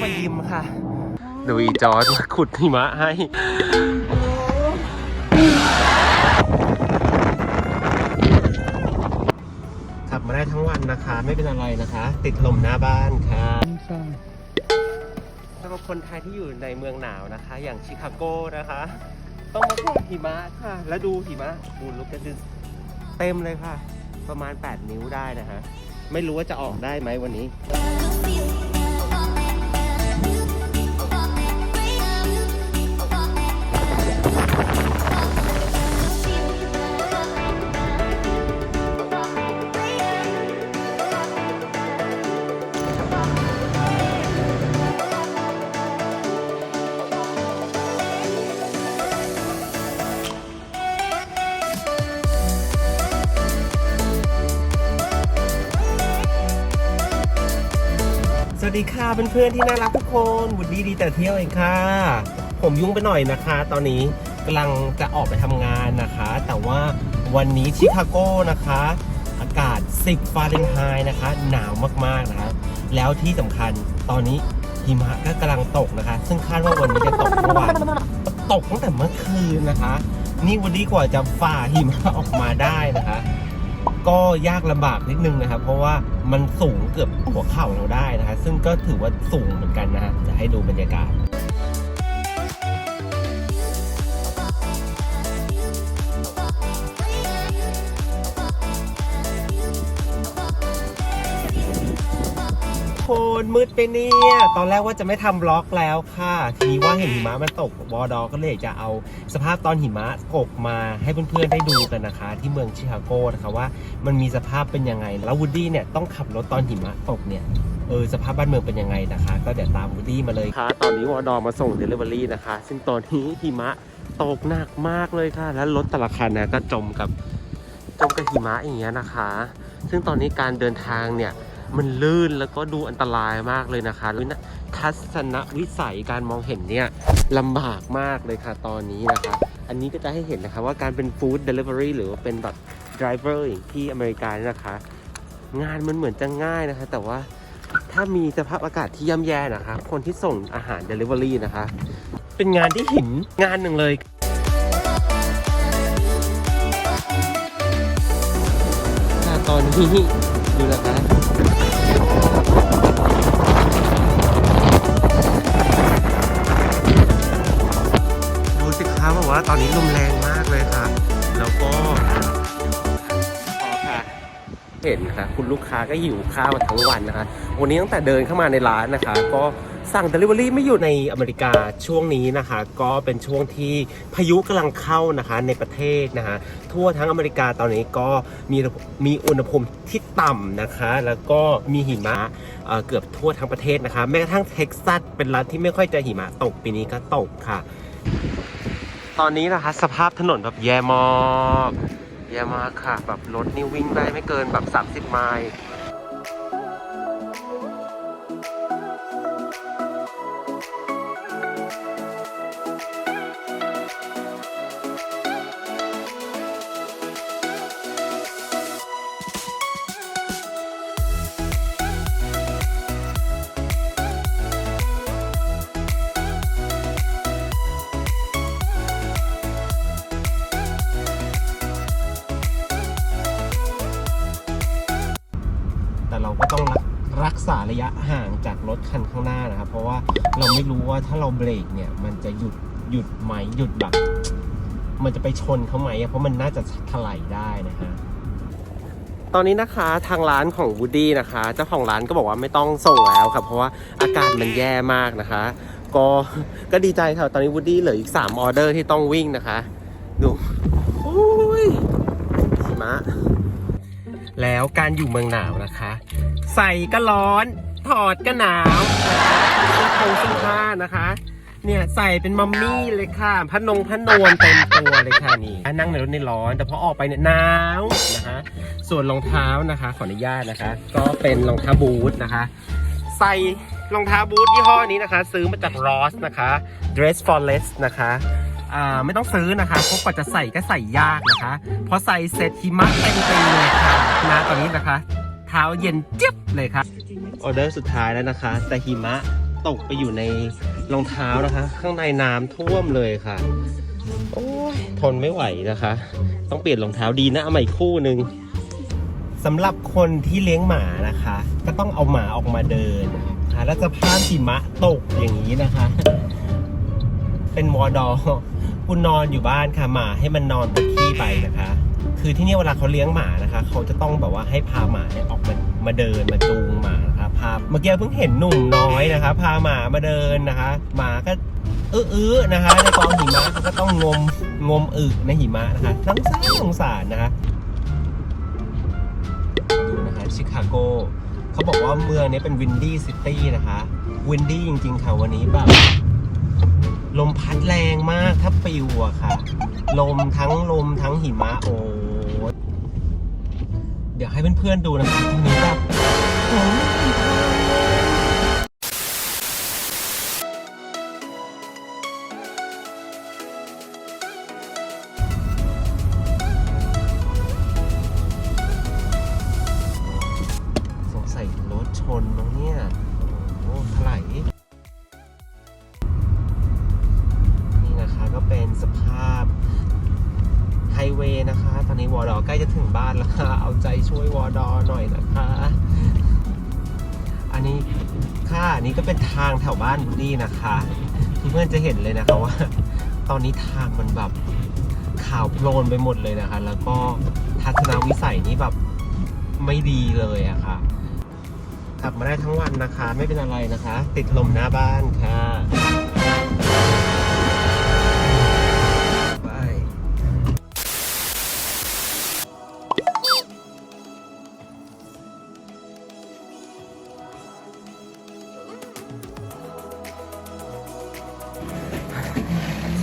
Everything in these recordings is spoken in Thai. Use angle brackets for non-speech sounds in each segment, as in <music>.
ต้องไปยิมค่ะดูอีจอร์ดมาขุดหิมะให้ขับมาได้ทั้งวันนะคะ ไม่เป็นอะไรนะคะ ติดลมหน้าบ้านค่ะสำหรับคนไทยที่อยู่ในเมืองหนาวนะคะ อย่างชิคาโกนะคะ ต้องมาขุดหิมะค่ะ แล้วดูหิมะบูลุกกันดิเต็มเลยค่ะ ประมาณ 8 นิ้วได้นะฮะ ไม่รู้ว่าจะออกได้ไหมวันนี้ วัสดีค่ะเพื่อนๆที่น่ารักทุกคนวุดดีดีแต่เที่ยวเองค่ะ ผมยุ่งไปหน่อยนะคะ ตอนนี้กำลังจะออกไปทำงานนะคะ แต่ว่าวันนี้ชิคาโก้นะคะ อากาศ 10 ฟาเรนไฮต์นะคะ หนาวมากๆนะคะแล้วที่สำคัญตอนนี้หิมะก็กำลังตกนะคะ ซึ่งคาดว่าวันนี้จะตกเมื่อวานตกตั้งแต่เมื่อคืนนะคะ นี่วันนี้กว่าจะฝ่าหิมะออกมาได้นะคะ ก็ยากลำบากนิดนึงนะครับ เพราะว่ามันสูงเกือบหัวเข่าเราได้นะคะซึ่งก็ถือว่าสูงเหมือนกันนะฮะจะให้ดูบรรยากาศ นมืดไปเนี่ย ตอนแรกว่าจะไม่ทำบล็อกแล้วค่ะ ทีนี้ว่าเห็นหิมะมันตกวอดอก็เลยจะเอาสภาพตอนหิมะตกมาให้เพื่อนๆได้ดูกันนะคะ ที่เมืองชิคาโกนะคะว่ามันมีสภาพเป็นยังไง แล้ววูดดี้เนี่ยต้องขับรถตอนหิมะตกเนี่ยเออสภาพบ้านเมืองเป็นยังไงนะคะ ก็เดี๋ยวตามวูดดี้มาเลยค่ะ ตอนนี้วอดอมาส่งเดลิเวอรี่นะคะ ซึ่งตอนนี้หิมะตกหนักมากเลยค่ะ แล้วรถแต่ละคันนะก็จมกับจมกับหิมะอย่างเงี้ยนะคะ ซึ่งตอนนี้การเดินทางเนี่ย มันลื่นแล้วก็ดูอันตรายมากเลยนะคะทัศนวิสัยการมองเห็นเนี่ยลำบากมากเลยค่ะตอนนี้นะคะ อันนี้ก็จะให้เห็นนะคะว่าการเป็นฟู้ดเดลิเวอรี่หรือว่าเป็นแบบดริเวอร์อย่างที่อเมริกานี่นะคะ งานมันเหมือนจะง่ายนะคะ แต่ว่าถ้ามีสภาพอากาศที่ย่ำแย่นะคะ คนที่ส่งอาหารเดลิเวอรี่นะคะ เป็นงานที่หินงานหนึ่งเลยตอนนี้ดูนะคะ ตอนนี้ลมแรงมากเลยค่ะ แล้วก็พอค่ะ เห็นนะคะคุณลูกค้าก็หิวข้าวทั้งวันนะคะ วันนี้ตั้งแต่เดินเข้ามาในร้านนะคะ ก็สั่ง Delivery ไม่อยู่ในอเมริกาช่วงนี้นะคะ ก็เป็นช่วงที่พายุกำลังเข้านะคะในประเทศนะคะ ทั่วทั้งอเมริกาตอนนี้ก็มีมีอุณหภูมิที่ต่ำนะคะ แล้วก็มีหิมะเเกือบทั่วทั้งประเทศนะคะ แม้กระทั่งเท็กซัสเป็นรัฐที่ไม่ค่อยจะหิมะตกปีนี้ก็ตกค่ะ ตอนนี้นะคะ สภาพถนนแบบแย่มากแย่มากค่ะ แบบรถนี่วิ่งได้ไม่เกินแบบ 30 ไมล์ เราก็ต้องรักษาระยะห่างจากรถคันข้างหน้านะครับ เพราะว่าเราไม่รู้ว่าถ้าเราเบรกเนี่ยมันจะหยุดหยุดไหมหยุดแบบ มันจะไปชนเขาไหมเพราะมันน่าจะถลายได้นะฮะตอนนี้นะคะทางร้านของวูดดี้นะคะ เจ้าของร้านก็บอกว่าไม่ต้องส่งแล้วครับเพราะว่าอากาศมันแย่มากนะคะ ก็ก็ดีใจค่ะตอนนี้วูดดี้เหลืออีก3ออเดอร์ที่ต้องวิ่งนะคะ ดูโอ้ยหิมะ แล้วการอยู่เมืองหนาวนะคะ ใส่ก็ร้อน ถอดก็หนาวเสื้อโครงเสื้อผ้านะคะ เนี่ยใส่เป็นมัมมี่เลยค่ะพัดนงพัดนวมเต็มตัวเลยค่ะนี่นั่งในรถในร้อน แต่พอออกไปเนี่ยหนาวนะคะ ส่วนรองเท้านะคะ ขออนุญาตนะคะ ก็เป็นรองเท้าบูทนะคะ ใส่รองเท้าบูทยี่ห้อนี้นะคะ ซื้อมาจาก Ross นะคะ Dress for Less นะคะอ่าไม่ต้องซื้อนะคะเพราะกว่าจะใส่ก็ใส่ยากนะคะ พอใส่เสร็จหิมะเต็มไปเลยค่ะ นะตอนนี้นะคะ เท้าเย็นเจี๊ยบเลยค่ะออเดอร์สุดท้ายแล้วนะคะ แต่หิมะตกไปอยู่ในรองเท้านะคะ ข้างในน้ำท่วมเลยค่ะ โอ้ยทนไม่ไหวนะคะ ต้องเปลี่ยนรองเท้าดีนะเอาใหม่คู่หนึ่งสำหรับคนที่เลี้ยงหมานะคะ ก็ต้องเอาหมาออกมาเดินนะคะแล้วจะพาดหิมะตกอย่างนี้นะคะ เป็นวอดอคุณนอนอยู่บ้านค่ะหมาให้มันนอนตะขี้ไปนะคะ คือที่นี่เวลาเขาเลี้ยงหมานะคะเขาจะต้องแบบว่าให้พาหมาเนี่ยออกมามาเดินมาจูงหมานะคะพาเมื่อกี้เพิ่งเห็นหนุ่มน้อยนะคะ พาหมามาเดินนะคะ หมาก็อื้อๆนะคะในกองหิมะเขาก็ต้องงมงมอึในหิมะนะคะสงสารสงสารนะคะดูนะคะชิคาโกเขาบอกว่าเมืองนี้เป็นวินดี้ซิตี้นะคะวินดี้จริงๆค่ะวันนี้แบบลมพัดแรงมากถ้าปิวอะค่ะ ลมทั้งลมทั้งหิมะโอ้เดี๋ยวให้เพื่อนๆดูนะคะตรงนี้แบบโอ้ยสงสัยรถชนมั้ง ใกล้จะถึงบ้านแล้วค่ะ เอาใจช่วยวอดอหน่อยนะคะ อันนี้ค่ะอันนี้ก็เป็นทางแถวบ้านบุดี้นะคะเพื่อนๆจะเห็นเลยนะคะว่า ตอนนี้ทางมันแบบขาวโพลนไปหมดเลยนะคะ แล้วก็ทัศนวิสัยนี้แบบไม่ดีเลยอะค่ะขับมาได้ทั้งวันนะคะ ไม่เป็นอะไรนะคะ ติดลมหน้าบ้านค่ะ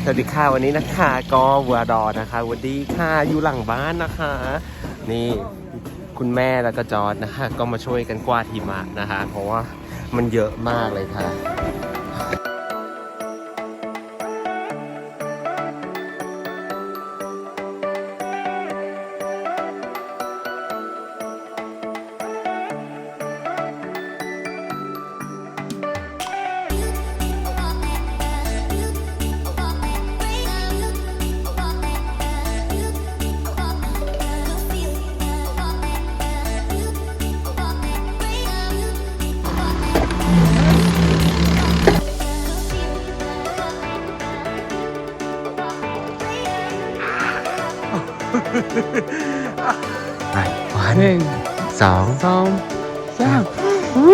สวัสดีค่ะวันนี้นะคะก็วัวดอนะคะวันดีค่ะอยู่หลังบ้านนะคะ นี่คุณแม่แล้วก็จอร์ดนะคะ ก็มาช่วยกันกวาดหิมะนะคะ เพราะว่ามันเยอะมากเลยค่ะ ไปวัน หนึ่ง สอง สองสาม โอ้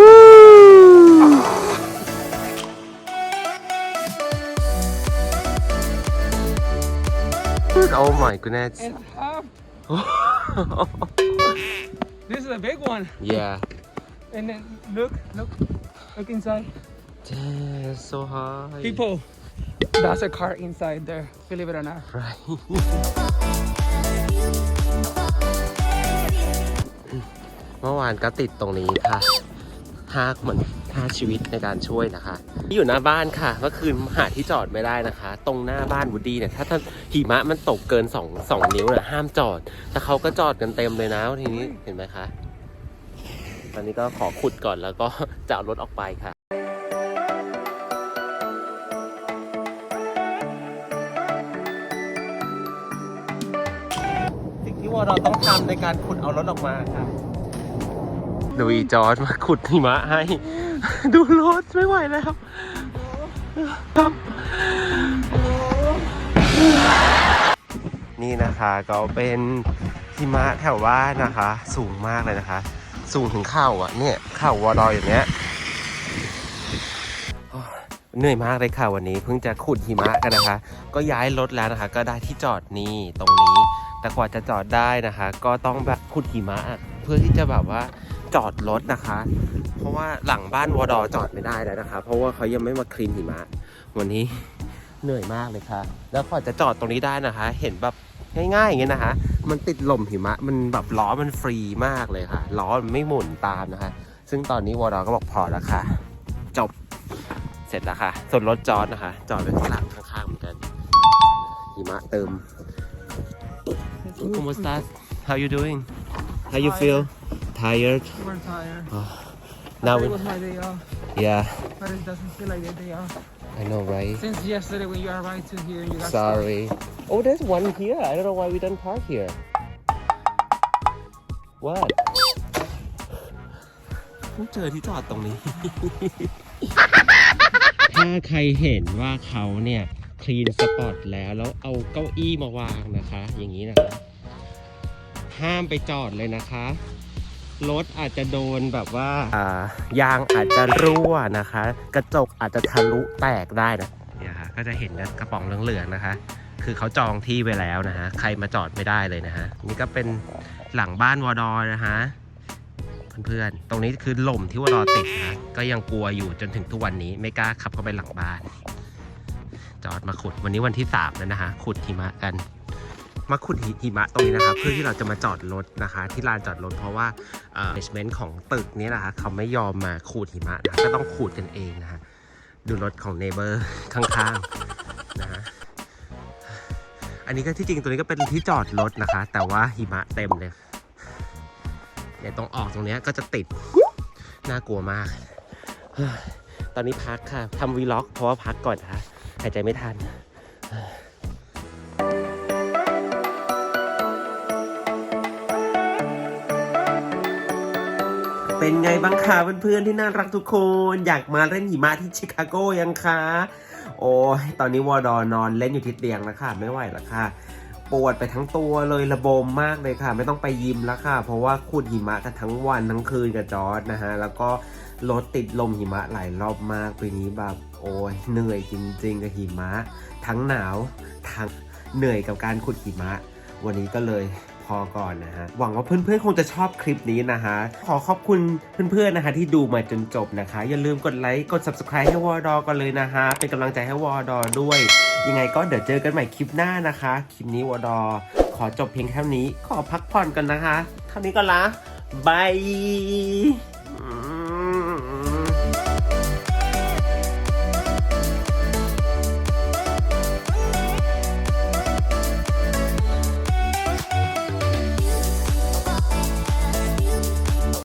my goodness and half. This is a big one. <laughs> yeah And then look, look, look inside. Damn, so high People, that's a car inside there. Believe it or not. right <laughs> เมื่อวานก็ติดตรงนี้ค่ะห้าเหมือนห้าชีวิตในการช่วยนะคะที่อยู่หน้าบ้านค่ะเมื่อคืนหาที่จอดไม่ได้นะคะ ตรงหน้าบ้านวูดดี้เนี่ยถ้าท่านหิมะมันตกเกิน2 2นิ้วเนี่ยห้ามจอด แต่เขาก็จอดกันเต็มเลยนะทีนี้เห็นไหมคะตอนนี้ก็ขอขุดก่อนแล้วก็จะเอารถออกไปค่ะสิ่งที่วอเราต้องทำในการขุดเอารถออกมาค่ะ ดูอีจอร์ดมาขุดหิมะให้ ดูรถไม่ไหวแล้วครับนี่นะคะก็เป็นหิมะแถวบ้านนะคะ สูงมากเลยนะคะ สูงถึงเข่าอะเนี่ยเข่าวอดอยอย่างเนี้ยโอ้ยเหนื่อยมากเลยค่ะวันนี้เพิ่งจะขุดหิมะกันนะคะ ก็ย้ายรถแล้วนะคะ ก็ได้ที่จอดนี่ตรงนี้ แต่กว่าจะจอดได้นะคะ ก็ต้องแบบขุดหิมะ เพื่อที่จะแบบว่า จอดรถนะคะ เพราะว่าหลังบ้านวอดอจอดไม่ได้แล้วนะคะ เพราะว่าเขายังไม่มาคลีนหิมะ วันนี้เหนื่อยมากเลยค่ะ แล้วกว่าจะจอดตรงนี้ได้นะคะ เห็นแบบง่ายๆอย่างเงี้ยนะคะ มันติดลมหิมะ มันแบบล้อมันฟรีมากเลยค่ะ ล้อมันไม่หมุนตามนะคะ ซึ่งตอนนี้วอดอก็บอกพอแล้วค่ะ จบ เสร็จแล้วค่ะ ส่วนรถจอดนะคะ จอดไว้ข้างหลังข้างๆเหมือนกัน หิมะเติม ¿Cómo estás? How you doing? How you feel? Tired? We're tired. Now Today we, was my day off. Yeah but it doesn't feel like a day off. I know right Since yesterday when you arrived to here, you got stuck. Sorry Oh there's one here I don't know why we don't park here What เพิ่งเจอที่จอดตรงนี้ ถ้าใครเห็นว่าเขาเนี่ยคลีนสปอตแล้วแล้วเอาเก้าอี้มาวางนะคะ อย่างนี้นะคะ ห้ามไปจอดเลยนะคะ รถอาจจะโดนแบบว่าอ่ายางอาจจะรั่วนะคะ กระจกอาจจะทะลุแตกได้นะเนี่ยฮะก็จะเห็นกระป๋องเหลืองๆนะคะ คือเขาจองที่ไว้แล้วนะฮะใครมาจอดไม่ได้เลยนะฮะนี่ก็เป็นหลังบ้านวอดอนะฮะเพื่อนๆ ตรงนี้คือหล่มที่วอดอติดนะก็ยังกลัวอยู่จนถึงทุกวันนี้ไม่กล้าขับเข้าไปหลังบ้าน จอดมาขุดวันนี้วันที่สามแล้วนะคะขุดหิมะกัน มาขุดหิมะตรงนี้นะคะเพื่อที่เราจะมาจอดรถนะคะ ที่ลานจอดรถเพราะว่าเอ่อ management ของตึกนี้นะคะเขาไม่ยอมมาขูดหิมะนะก็ต้องขูดกันเองนะฮะดูรถของ neighbor ข้างๆนะฮะอันนี้ก็ที่จริงตัวนี้ก็เป็นที่จอดรถนะคะ แต่ว่าหิมะเต็มเลยเนี่ยตรงออกตรงนี้ก็จะติดน่ากลัวมาก ตอนนี้พักค่ะทำวีล็อกเพราะว่าพักก่อนนะคะหายใจไม่ทัน เป็นไงบ้างคะเพื่อนๆที่น่ารักทุกคนอยากมาเล่นหิมะที่ชิคาโกยังคะ โอ้ยตอนนี้วอดอนอนเล่นอยู่ที่เตียงแล้วค่ะ ไม่ไหวแล้วค่ะ ปวดไปทั้งตัวเลยระบมมากเลยค่ะ ไม่ต้องไปยิมแล้วค่ะ เพราะว่าขูดหิมะกันทั้งวันทั้งคืนกับจอร์ดนะฮะแล้วก็รถติดลมหิมะหลายรอบมากปีนี้แบบโอ้ยเหนื่อยจริง ๆ กับหิมะ ทั้งหนาวทั้งเหนื่อยกับการขุดหิมะ วันนี้ก็เลย อก่อนนะฮะ หวังว่าเพื่อนๆ คงจะชอบคลิปนี้นะฮะ ขอขอบคุณเพื่อนๆ นะคะที่ดูมาจนจบนะคะ อย่าลืมกดไลค์ กด subscribe ให้วอดอกันเลยนะฮะ เป็นกำลังใจให้วอดอด้วย ยังไงก็เดี๋ยวเจอกันใหม่คลิปหน้านะคะ คลิปนี้วอดอขอจบเพียงเท่านี้ ขอพักผ่อนกันนะคะ เท่านี้ก็ละบาย